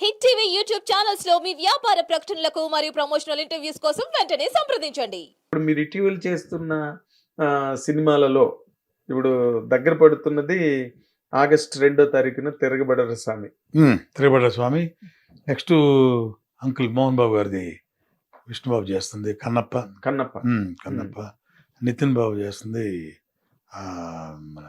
Hit TV YouTube ఛానల్స్లో మీ వ్యాపార ప్రకటనలకు మరియు ప్రమోషనల్ ఇంటర్వ్యూస్ కోసం వెంటనే సంప్రదించండి. ఇప్పుడు మీరు ఇటీవల చేస్తున్న సినిమాలలో ఇప్పుడు దగ్గర పడుతున్నది ఆగస్ట్ రెండో తారీఖున తిరగబడర స్వామి. తిరుపతి స్వామి. నెక్స్ట్ అంకుల్ మోహన్ బాబు గారిది విష్ణుబాబు చేస్తుంది కన్నప్ప. కన్నప్ప. ఉమ్, కన్నప్ప. నితిన్ బాబు చేస్తుంది ఆ, మన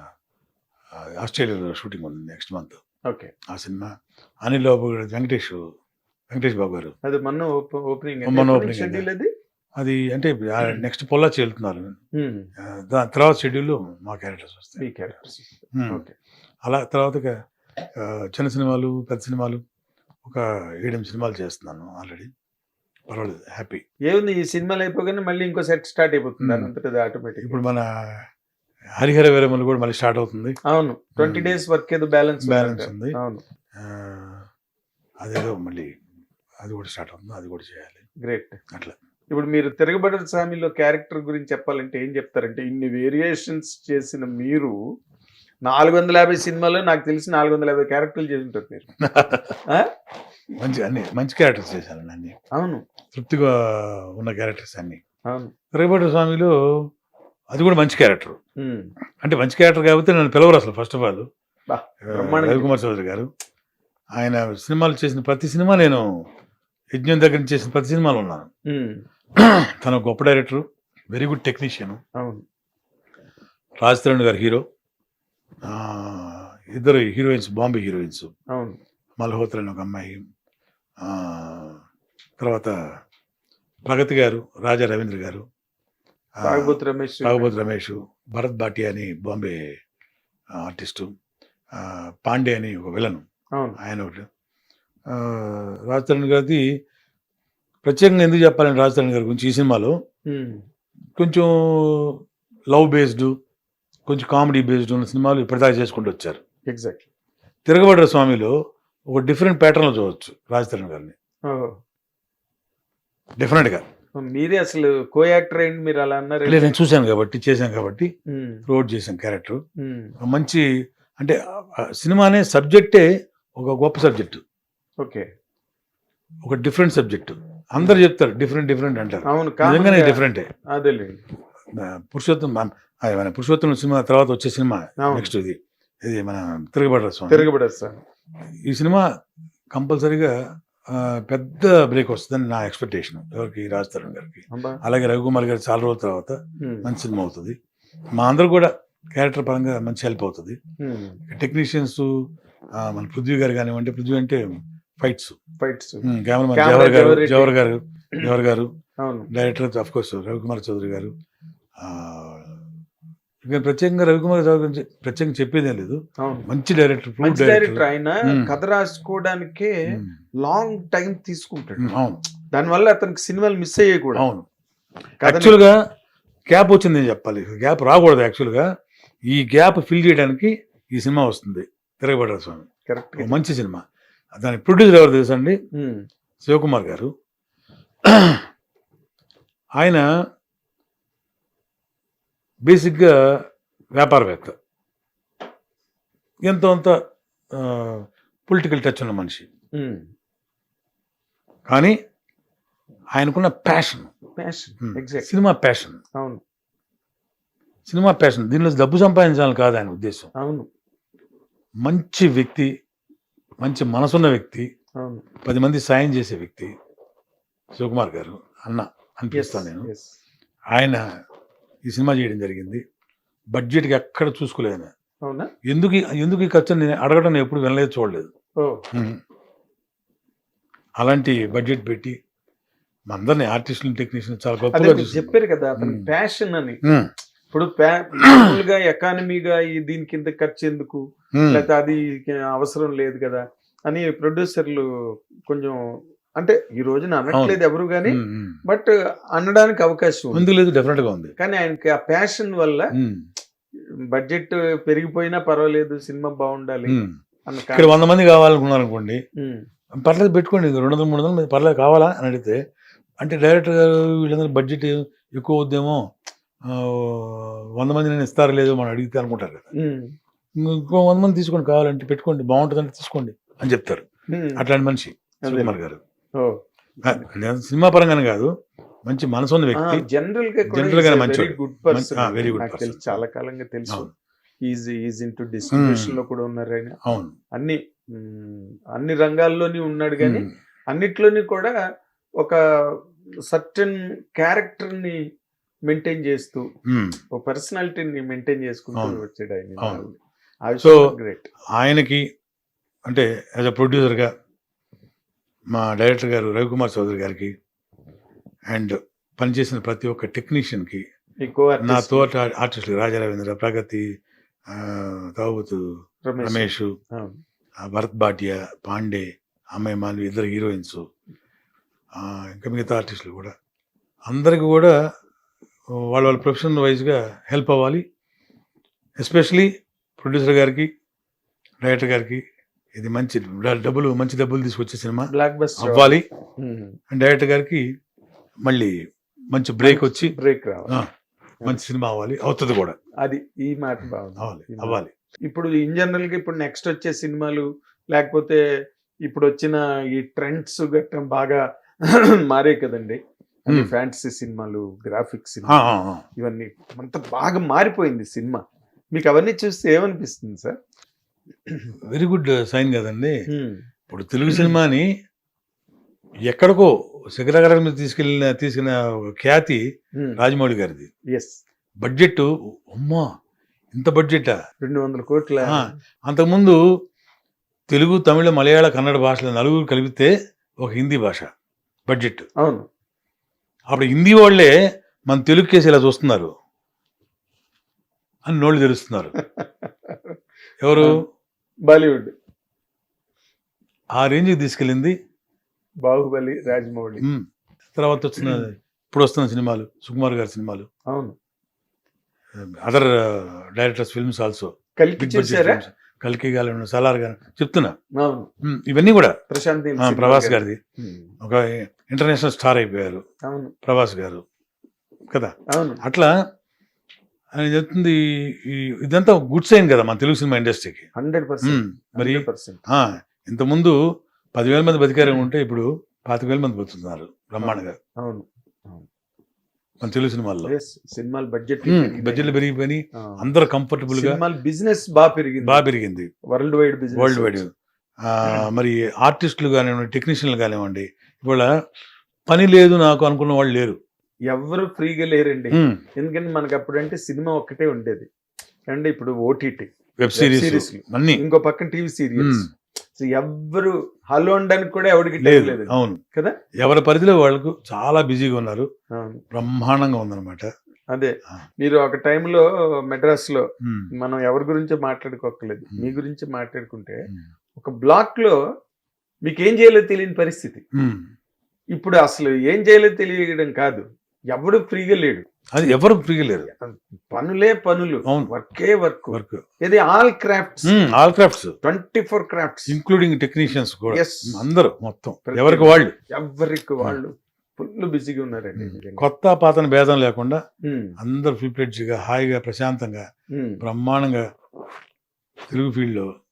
ఆ, ఆస్ట్రేలియాలో షూటింగ్ ఉంది నెక్స్ట్ మంత్. ఓకే. ఆ సినిమా. అనిల్ బాబు వెంకటేష్ వెంకటేష్ బాబు గారు. అది మొన్న ఓప- ఓపెనింగ్ మొన్న ఓపెనింగ్ అది? అంటే నెక్స్ట్ పొల్లాచి వెళ్తున్నారు. ఆ, దాని తర్వాత షెడ్యూల్ మా క్యారెక్టర్స్ వస్తాయి. ఈ క్యారెక్టర్స్ ఉమ్. ఓకే. అలా తర్వాత చిన్న సినిమాలు పెద్ద సినిమాలు ఒక ఏడెనిమిది సినిమాలు చేస్తున్నాను ఆల్రెడీ. పర్వాలేదు హ్యాపీ. ఏముంది ఈ సినిమాలు అయిపోగానే మళ్ళీ ఇంకో సెట్ స్టార్ట్ అయిపోతుంది. ఆటోమేటిక్ ఇప్పుడు మన హరిహర వీరమలు కూడా మళ్ళీ స్టార్ట్ అవుతుంది. అవును. ట్వంటీ. డేస్ వర్క్ ఏదో బ్యాలెన్స్ Balance ఉంది. అవును. అదేదో మళ్ళీ అది కూడా స్టార్ట్ అవుతుంది. అది కూడా చేయాలి. గ్రేట్. అట్లా. ఇప్పుడు మీరు తిరగబడర స్వామిలో క్యారెక్టర్ గురించి చెప్పాలంటే ఏం చెప్తారంటే ఇన్ని వేరియేషన్స్ చేసిన మీరు నాలుగు వందల యాభై సినిమాలో నాకు తెలిసి నాలుగు వందల యాభై క్యారెక్టర్లు చేసి ఉంటారు మీరు? మంచి అన్ని మంచి క్యారెక్టర్స్ చేశాను అన్ని. అవును. తృప్తిగా ఉన్న క్యారెక్టర్స్ అన్ని. అవును. రేపటి స్వామిలో అది కూడా మంచి క్యారెక్టర్. అంటే మంచి క్యారెక్టర్ కాబట్టి నన్ను పిలవరు అసలు first of all Ravikumar Chowdary garu. ఆయన సినిమాలు చేసిన ప్రతి సినిమా నేను యజ్ఞం దగ్గర నుంచి చేసిన ప్రతి సినిమాలో ఉన్నాను. తన గొప్ప డైరెక్టర్ వెరీ గుడ్ టెక్నీషియన్ అవును. రాజ్ తరుణ్ గారు హీరో ఇద్దరు హీరోయిన్స్ బాంబే హీరోయిన్స్ అవును. మల్హోత్రా అని ఒక అమ్మాయి. తర్వాత ప్రగతి గారు రాజా రవీంద్ర గారు. తాగుబోతు రమేష్ తాగుబోతు రమేష్ భరత్ భాటియా అని బాంబే ఆర్టిస్టు పాండే అని ఒక విలను. ఆయన ఒకటి. ఆ, రాజ్ తరుణ్ గారిది ప్రత్యేకంగా ఎందుకు చెప్పాలని రాజ్ తరుణ్ గారి గురించి ఈ సినిమాలో. కొంచెం లవ్ బేస్డ్ కొంచెం కామెడీ బేస్డ్ ఉన్న సినిమాలు ఇప్పటిదాకా చేసుకుంటూ వచ్చారు. ఎగ్జాక్ట్లీ. తిరగబడ్డ స్వామిలో ఒక డిఫరెంట్ ప్యాటర్న్లో చూడవచ్చు రాజ్ తరుణ్ గారిని. డిఫరెంట్గా మీరే అసలు కో యాక్టర్ అయింది మీరు అలా అన్నారు లేదు నేను చూశాను కాబట్టి చేశాను కాబట్టి. రోడ్ చేశాను క్యారెక్టర్. మంచి అంటే సినిమా అనే సబ్జెక్టే ఒక గొప్ప సబ్జెక్టు. ఓకే. ఒక డిఫరెంట్ సబ్జెక్టు. అందరు చెప్తారు డిఫరెంట్ డిఫరెంట్ అంటారు. అవును నిజంగానే డిఫరెంటే. అదేలేండి పురుషోత్తం పురుషోత్తం సినిమా తర్వాత వచ్చే సినిమా. నెక్స్ట్ ఇది. ఇది మన తిరగబడ్డ తిరగబడేస్తాను ఈ సినిమా కంపల్సరీగా పెద్ద బ్రేక్ వస్తుందని నా ఎక్స్పెక్టేషన్ ఎవరికి? రాజ్ తరుణ్ గారికి. అలాగే రవికుమార్ గారి చాలా రోజుల తర్వాత. మంచి సినిమా అవుతుంది. మా అందరూ కూడా క్యారెక్టర్ పరంగా మంచి హెల్ప్ అవుతుంది. టెక్నీషియన్స్ మన పృథ్వీ గారు కానివ్వండి పృథ్వీ అంటే ఫైట్స్ ఫైట్స్ కెమెరామెన్ జవహర్ గారు Jawahar garu Jawahar garu director of course Ravikumar Chowdary garu ఇక ప్రత్యేకంగా రవికుమార్ చౌదరి గురించి ప్రత్యేకంగా చెప్పేదేం లేదు. మంచి డైరెక్టర్ మంచి డైరెక్టర్. ఆయన. కథ రాసుకోవడానికే లాంగ్ టైం తీసుకుంటాడు. అవును. దానివల్ల అతనికి సినిమాలు మిస్ అయ్యాయి కూడా. అవును. యాక్చువల్గా గ్యాప్ వచ్చింది నేను చెప్పాలి. గ్యాప్ రాకూడదు యాక్చువల్గా. ఈ గ్యాప్ ఫిల్ చేయడానికి ఈ సినిమా వస్తుంది. తిరగబడ్డ స్వామి. కరెక్ట్ మంచి సినిమా. దాని ప్రొడ్యూసర్ ఎవరు తెలుసా అండి? ఉమ్. శివకుమార్ గారు. ఆయన బేసిక్గా వ్యాపారవేత్త. ఎంతో అంత పొలిటికల్ టచ్ ఉన్న మనిషి. కానీ ఆయనకున్న ప్యాషన్. Exactly. సినిమా ప్యాషన్ అవును. సినిమా ప్యాషన్ దీనిలో డబ్బు సంపాదించాలని కాదు ఆయన ఉద్దేశం. అవును. మంచి వ్యక్తి మంచి మనసున్న వ్యక్తి అవును. పది మంది సాయం చేసే వ్యక్తి శివకుమార్ గారు అన్న అనిపిస్తాను నేను. ఆయన ఈ సినిమా చేయడం జరిగింది. బడ్జెట్కి ఎక్కడ చూసుకోలేదు అవునా? ఎందుకు ఎందుకు ఈ ఖర్చు నేను అడగడం ఎప్పుడు వినలేదు చూడలేదు. అలాంటి బడ్జెట్ పెట్టి అందరిని ఆర్టిస్టులు టెక్నీషియన్ చాలా గొప్పగా చూస్తున్నారు. చెప్పారు కదా అతని. ప్యాషన్ అని. ఇప్పుడు మామూలుగా ఎకానమీగా దీని కింద ఖర్చు ఎందుకు? లేకపోతే అది అవసరం లేదు కదా అని ప్రొడ్యూసర్లు కొంచెం అంటే ఈ రోజున అనట్లేదు ఎవరు కానీ. బట్ అనడానికి అవకాశం ఉంది. లేదు డెఫినెట్గా ఉంది. కానీ ఆయనకి ఆ ప్యాషన్ వల్ల బడ్జెట్ పెరిగిపోయినా పర్వాలేదు సినిమా బాగుండాలి ఇక్కడ వంద మంది కావాలనుకున్నారు అనుకోండి పర్లేదు పెట్టుకోండి రెండు వందలు మూడు వందలు మంది పర్లేదు కావాలా అని అడిగితే అంటే డైరెక్టర్ గారు వీళ్ళందరూ బడ్జెట్ ఎక్కువ అవుద్దేమో ఆ, వంద మంది నేను ఇస్తారో లేదో మనం అడిగితే అనుకుంటారు కదా. ఇంకో వంద మంది తీసుకోండి కావాలంటే పెట్టుకోండి బాగుంటుందంటే తీసుకోండి అని చెప్తారు. అట్లాంటి మనిషి. సుకుమార్ గారు. సినిమా పరంగానే కాదు మంచి మనసు ఉన్న వ్యక్తి. జనరల్గా గానే వెరీ మంచోడు. గుడ్ పర్సన్ మంచి- person. తెలుసు చాలా కాలంగా తెలుసు. ఈజ్ ఈజ్ ఇంటూ డిస్ట్రిబ్యూషన్లో కూడా ఉన్నారు ఆయన. అవును. అన్ని అన్ని రంగాల్లోని ఉన్నాడు కానీ ఉమ్, అన్నిట్లోని కూడా ఒక సర్టన్ క్యారెక్టర్ని మెయింటైన్ చేస్తూ. ఒక పర్సనాలిటీని మెయింటైన్ చేసుకుంటూ. వచ్చాడు ఆయన. విషయంలో గ్రేట్. ఆయనకి అంటే యాజ్ అ ప్రొడ్యూసర్గా మా డైరెక్టర్ గారు రవికుమార్ చౌదరి గారికి అండ్ పనిచేసిన ప్రతి ఒక్క టెక్నీషియన్కి నా తోట ఆర్టిస్టులు రాజా రవీంద్ర ప్రగతి తావుతు రమేష్. భరత్ భాటియా పాండే అమ్మాయి మాల్వి ఇద్దరు హీరోయిన్స్ ఇంకా మిగతా ఆర్టిస్టులు కూడా. అందరికి కూడా వాళ్ళ వాళ్ళ ప్రొఫెషనల్ వైజ్గా హెల్ప్ అవ్వాలి. ఎస్పెషలీ ప్రొడ్యూసర్ గారికి డైరెక్టర్ గారికి ఇది మంచి డబ్బులు మంచి డబ్బులు తీసుకొచ్చే సినిమా. బ్లాక్ బస్టర్ అవ్వాలి. డైరెక్టర్ గారికి మళ్ళీ మంచి బ్రేక్ వచ్చి బ్రేక్ రావాలి. మంచి సినిమా అవ్వాలి. అవుతుంది కూడా. అది ఈ మాట అవ్వాలి. అవ్వాలి. ఇప్పుడు ఇన్ జనరల్గా ఇప్పుడు నెక్స్ట్ వచ్చే సినిమాలు లేకపోతే ఇప్పుడు వచ్చిన ఈ ట్రెండ్స్ గట్టం బాగా మారే కదండి. ఫ్యాంటసీ సినిమాలు గ్రాఫిక్స్ ఆ, సినిమా. ఇవన్నీ అంత బాగా మారిపోయింది సినిమా. మీకు అవన్నీ చూస్తే ఏమనిపిస్తుంది సార్? వెరీ గుడ్ సైన్ కదండి. ఇప్పుడు తెలుగు సినిమాని ఎక్కడికో శిఖరగరం మీద తీసుకెళ్ళిన తీసుకున్న ఖ్యాతి రాజమౌళి గారిది. ఎస్ బడ్జెట్ అమ్మా! ఇంత బడ్జెటా? రెండు వందల కోట్ల. అంతకుముందు తెలుగు తమిళ మలయాళ కన్నడ భాషల నలుగురు కలిపితే ఒక హిందీ భాష బడ్జెట్ అవును. అప్పుడు హిందీ వాళ్ళే మన తెలుగు కేసు ఇలా చూస్తున్నారు. అని నోళ్ళు తెరుస్తున్నారు. ఎవరు? బాలీవుడ్. ఆ రేంజ్కి తీసుకెళ్ళింది? బాహుబలి రాజమౌళి. తర్వాత వచ్చిన ఇప్పుడు వస్తున్న సినిమాలు సుకుమార్ గారి సినిమాలు. అవును. Other directors films also. Films. కల్కి గాలి సలార్ గారు. చెప్తున్నా? ఇవన్నీ కూడా. ప్రశాంత్ ప్రభాస్ గారు. గారిది. ఒక ఇంటర్నేషనల్ స్టార్ అయిపోయారు. అవును. ప్రభాస్ గారు. కదా? అవును. అట్లా ఆయన చెప్తుంది ఇదంతా గుడ్ సైన్ కదా మన తెలుగు సినిమా ఇండస్ట్రీకి. హండ్రెడ్ పర్సెంట్ మరి ఇంతకుముందు పదివేల మంది బతికారు ఉంటే ఇప్పుడు పాతిక వేల మంది బతుకుతున్నారు బ్రహ్మాండంగా. అవును మన తెలుగు సినిమాల్లో. సినిమాలు బడ్జెట్ బడ్జెట్లు పెరిగిపోయి అందరూ కంఫర్టబుల్గా బిజినెస్ బాగా పెరిగింది. బాగా పెరిగింది. World wide business world wide మరి ఆర్టిస్టులు కానివ్వండి టెక్నీషియన్లు కానివ్వండి ఇవాళ పని లేదు నాకు అనుకున్న వాళ్ళు లేరు. ఎవరు ఫ్రీగా లేరండి. ఎందుకంటే మనకి అప్పుడంటే సినిమా ఒక్కటే ఉండేది. అంటే ఇప్పుడు ఓటీటీ వెబ్ సిరీస్ ఇంకో పక్కన టీవీ సీరియల్స్. ఉమ్, ఎవ్వరు హలో అనడానికి కూడా ఎవరికి లేదు అవును. కదా? ఎవరి పరిధిలో వాళ్ళకు చాలా బిజీగా ఉన్నారు. బ్రహ్మాండంగా ఉందన్నమాట. అదే. మీరు ఒక టైంలో మెడ్రాస్లో మనం ఎవరి గురించో మాట్లాడుకోకలేదు. మీ గురించి మాట్లాడుకుంటే ఒక బ్లాక్లో మీకు ఏం చేయాలో తెలియని పరిస్థితి. ఇప్పుడు అసలు ఏం చేయాలో తెలియడం కాదు. ఎవడు ఫ్రీగా లేడు. అది ఎవరు ఫ్రీగా లేరు. పనులే పనులు. అవును. వర్కే వర్క్. వర్క్. ఇది all crafts. All crafts. Twenty four crafts. Including technicians కూడా. అందరూ మొత్తం. ఎవరికి వాళ్ళు? ఎవరికి వాళ్ళు? ఫుల్ బిజీగా ఉన్నారండి. కొత్త పాతన భేదం లేకుండా అందరు ఫుల్గా హాయిగా ప్రశాంతంగా. బ్రహ్మాండంగా తెలుగు ఫీల్డ్లో